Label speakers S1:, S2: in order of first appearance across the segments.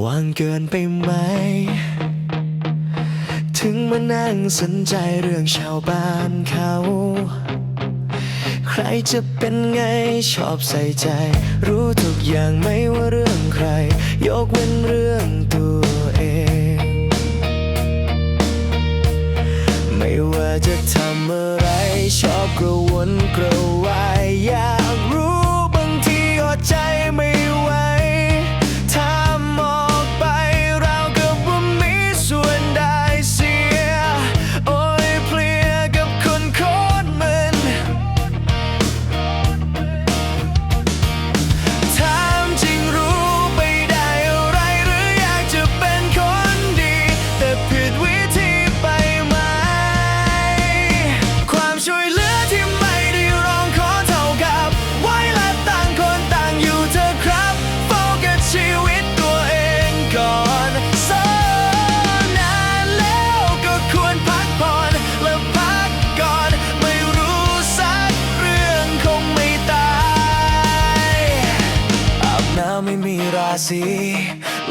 S1: วางเกินไปไหม ถึงมานั่งสนใจเรื่องชาวบ้านเขา ใครจะเป็นไงชอบใส่ใจ รู้ทุกอย่างไม่ว่าเรื่องใคร ยกเว้นเรื่องตัวเอง ไม่ว่าจะทำอะไรชอบกระวนกระวายยาก มีราศี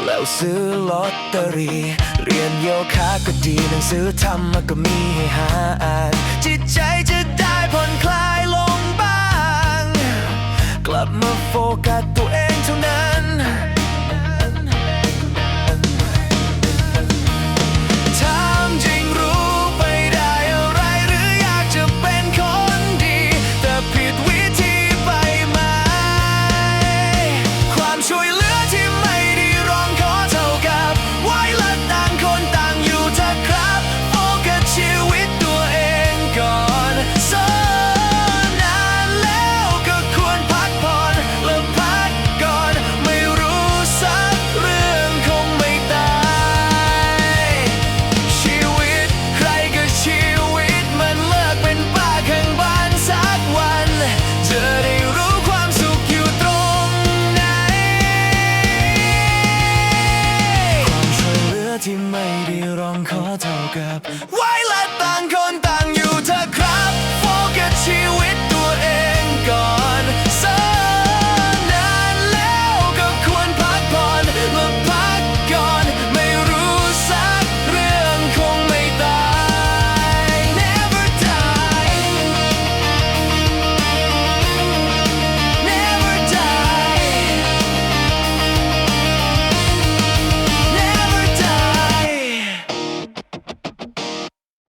S1: แล้วซื้อลอตเตอรี่ เรียนโยคะก็ดีหนังสือธรรมาก็มีให้หาอ่านจิตใจจะได้ผ่อนคลายลงบ้าง กลับมาโฟกัสตัว Joker. Why let them come back?